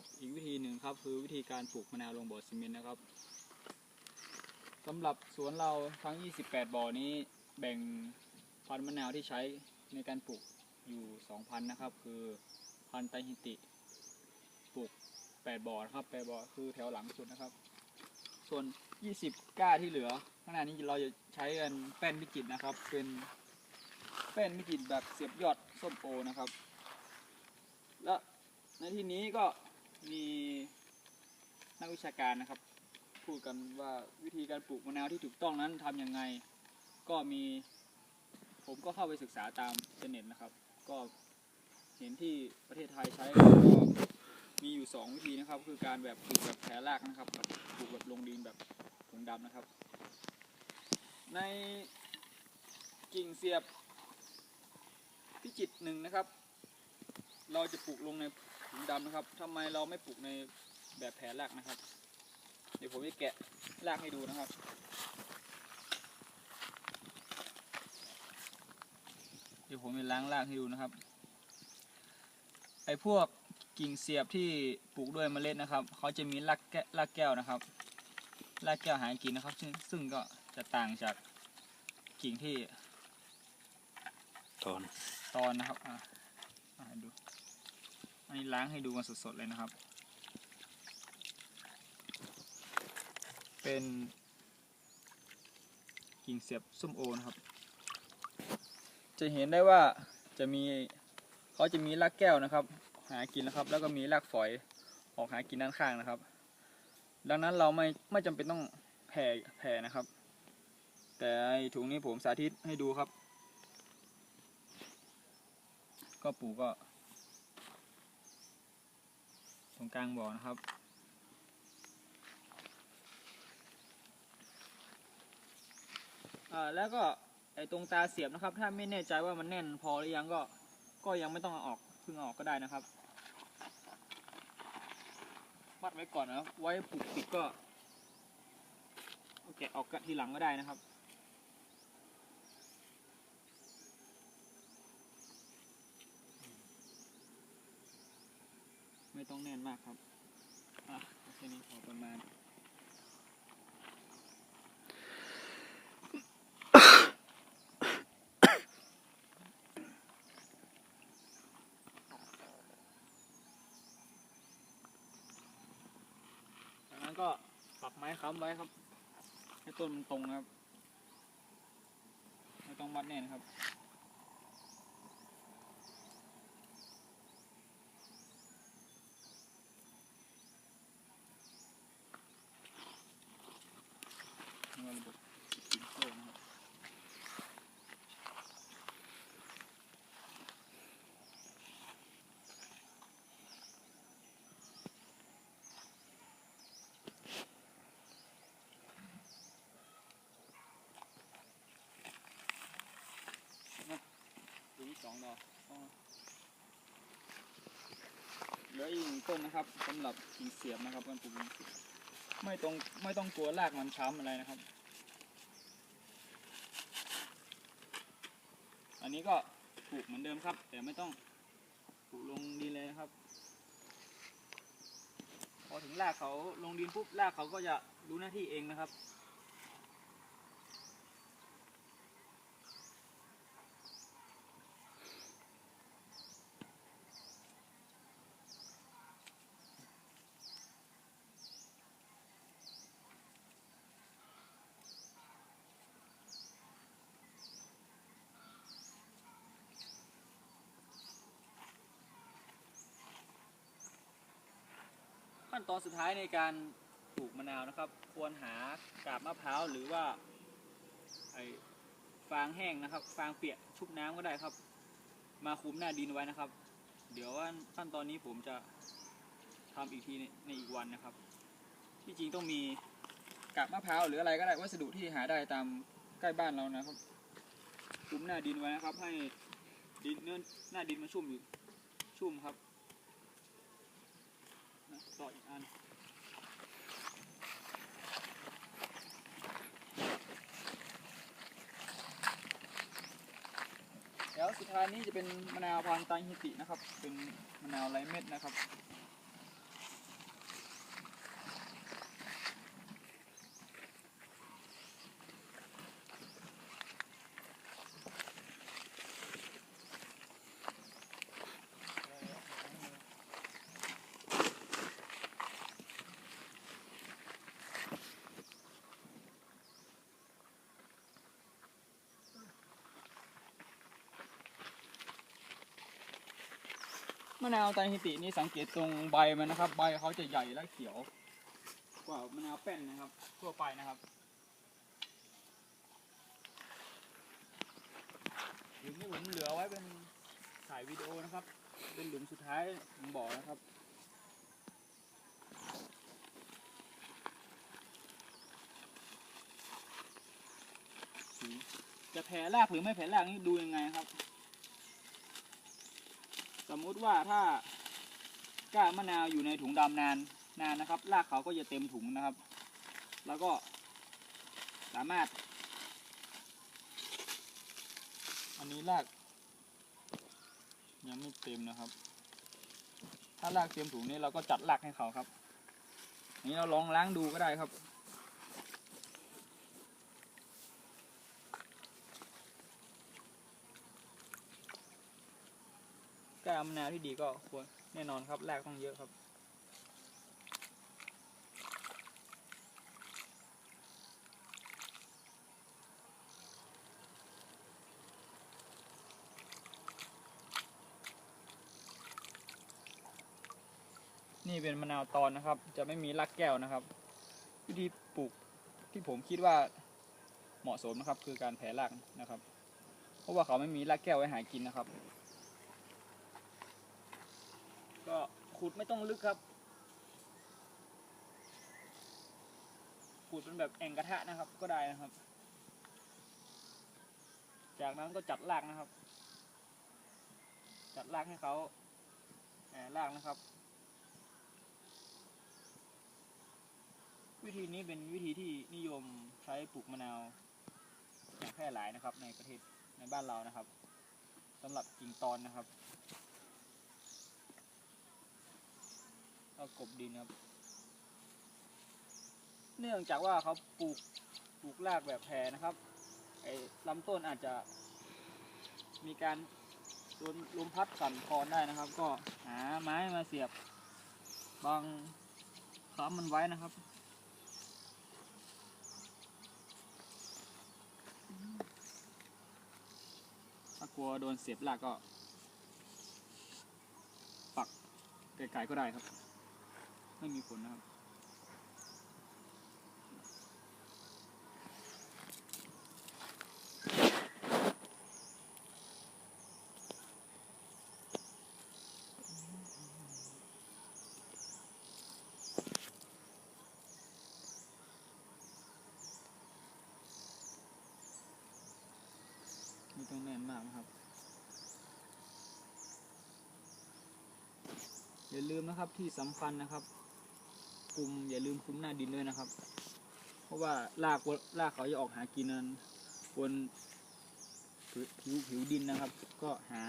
กับอีกวิธีหนึ่งครับ คือวิธีการปลูกมะนาวลงบ่อซีเมนต์นะครับสำหรับสวนเราทั้ง 28 บ่อนี้แบ่งพันธุ์มะนาวที่ใช้ในการปลูกอยู่ 2 พันนะครับ คือพันธุ์ไตรฮิติปลูก 8 บ่อนะครับ8บ่อคือแถวหลังสุดนะครับ ส่วน 20 ก้าที่เหลือ ข้างหน้านี้เราจะใช้กันแป้นมิจิตรนะครับ เป็นแป้นมิจิตรแบบเสียบยอดส้มโอนะครับ และในที่นี้ก็ มีนักวิชาการนะครับ พูดกันว่าวิธีการปลูกมะนาวที่ถูกต้องนั้นทำยังไง ก็มีผมก็เข้าไปศึกษาตามเน็ตนะครับ ก็เห็นที่ประเทศไทยใช้ก็มีอยู่ 2 วิธีนะครับ คือการแบบปลูกแบบแผลรากนะครับกับปลูกแบบลงดินแบบถุงดำนะครับ ในกิ่งเสียบพิจิตหนึ่งนะครับ เราจะปลูกลงใน ถุงดำนะครับทำไมเราไม่ปลูกในแบบแผลรากนะครับ เดี๋ยวผมจะแกะรากให้ดูนะครับเดี๋ยวผมจะล้างรากให้ดูนะครับไอ้พวกกิ่งเสียบที่ปลูกด้วยเมล็ดนะครับเขาจะมีรากแก้รากแก้วนะครับรากแก้วหายกินนะครับ ซึ่งซึ่งก็จะต่างจากกิ่งที่ตอนตอนนะครับอะอะให้ดู อันนี้ล้างให้ดูกันสดๆเลยนะครับ เป็นกิ่งเสียบส้มโอนะครับ จะเห็นได้ว่าจะมีเขาจะมีรากแก้วนะครับ หากินนะครับ แล้วก็มีรากฝอยออกหากินด้านข้างนะครับ ดังนั้นเราไม่ไม่จำเป็นต้องแผ่แผ่นะครับ แต่ถุงนี้ผมสาธิตให้ดูครับ ก็ปลูกก็ ตรงก ลางบ่อนะครับ อ่าแล้วก็ไอ้ตรงตาเสียบนะครับ ถ้าไม่แน่ใจว่ามันแน่นพอหรือยังก็ก็ยังไม่ต้องเอาออกเพิ่งอออกก็ได้นะครับ มัดไว้ก่อนนะครับ ไว้ผูกปิดก็เอาแกะออกกะทีหลังก็ได้นะครับ ต้องแน่นมากครับอะแค่นี้พอประมาณ จากนั้นก็ปักไม้ค้ำไว้ครับ ให้ต้นมันตรงนะครับ ไม่ต้องมัดแน่นครับ นี่ว่าระบบสปริงเกอร์นะครับ ตัวนี้ สองดอกเหลืออีกต้นนะครับสำหรับกิ่งเสียบนะครับการปลูกไม่ต้องไม่ต้องกลัวรากมันช้ำอะไรนะครับ อันนี้ก็ปลูกเหมือนเดิมครับ แต่ไม่ต้องปลูกลงดินเลยนะครับ พอถึงรากเขาลงดินปุ๊บรากเขาก็จะรู้หน้าที่เองนะครับ ขั้นตอนสุดท้ายในการปลูกมะนาวนะครับ ควรหากาบมะพร้าวหรือว่าไอฟางแห้งนะครับ ฟางเปียกชุบน้ำก็ได้ครับ มาคลุมหน้าดินไว้นะครับ เดี๋ยวว่าขั้นตอนนี้ผมจะทำอีกทีในในอีกวันนะครับ ที่จริงต้องมีกาบมะพร้าวหรืออะไรก็ได้วัสดุที่หาได้ตามใกล้บ้านเรานะครับคุมหน้าดินไว้นะครับ ให้ดินเนื้อหน้าดินมันชุ่มอยู่ชุ่มครับ ต่ออีกอันแล้วสุดท้ายนี้จะเป็นมะนาวพันธุ์ไตฮิตินะครับ เป็นมะนาวไร้เม็ดนะครับ มะนาวไตรฮิตินี่สังเกตตรงใบมันนะครับ ใบเขาจะใหญ่และเขียว กว่ามะนาวแป้นนะครับ ทั่วไปนะครับหลุมนี้ผมเหลือไว้เป็นถ่ายวิดีโอนะครับ เป็นหลุมสุดท้ายของบ่อนะครับจะแผ่รากหรือไม่แผ่รากนี่ดูยังไงครับ มมุติว่าถ้าก้านมะนาวอยู่ในถุงดำนานนานนะครับ รากเขาก็จะเต็มถุงนะครับ แล้วก็สามารถ อันนี้ราก ยังไม่เต็มนะครับ ถ้ารากเต็มถุงนี้เราก็จัดรากให้เขาครับอันนี้เราลองล้างดูก็ได้ครับามะนาวที่ดีก็ควรแน่นอนครับรากต้องเยอะครับ นี่เป็นมะนาวตอนนะครับ จะไม่มีรากแก้วนะครับ วิธีปลูกที่ผมคิดว่าเหมาะสมนะครับ คือการแผ่รากนะครับ เพราะว่าเขาไม่มีรากแก้วไว้หากินนะครับ ก็ ขุดไม่ต้องลึกครับ ขุดเป็นแบบแอ่งกระทะนะครับ ก็ได้นะครับ จากนั้นก็จัดรากนะครับ จัดรากให้เขาแหมรากนะครับ วิธีนี้เป็นวิธีที่นิยมใช้ปลูกมะนาวอย่างแพร่หลายนะครับ ในประเทศในบ้านเรานะครับสำหรับกิ่งตอนนะครับ ก็กบดินครับ เนื่องจากว่าเขาปลูกปลูกรากแบบแผ่นะครับ ไอ้ลำต้นอาจจะ มีการโดนลมพัดสั่นคลอนได้นะครับ ก็หาไม้มาเสียบบางค้ำมันไว้นะครับถ้ากลัวโดนเสียบรากก็ ปักไกลๆก็ได้ครับ ไม่มีผลนะครับ ไม่ต้องแน่นมากนะครับอย่าลืมนะครับที่สำคัญนะครับ คุมอย่าลืมคุมหน้าดินด้วยนะครับ เพราะว่ารากรากเขาจะออกหากินนั้นบนผิวผิวดินนะครับ ก็หา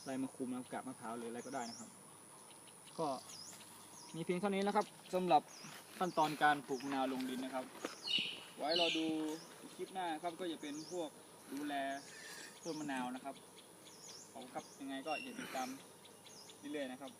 อะไรมาคุมนะครับกับมะพร้าวหรืออะไรก็ได้นะครับ ก็มีเพียงเท่านี้นะครับสำหรับขั้นตอนการปลูกมะนาวลงดินนะครับ ไว้เราดูคลิปหน้าครับก็จะเป็นพวกดูแลต้นมะนาวนะครับขอบคุณครับยังไงก็อย่าติดตามเรื่อยๆนะครับ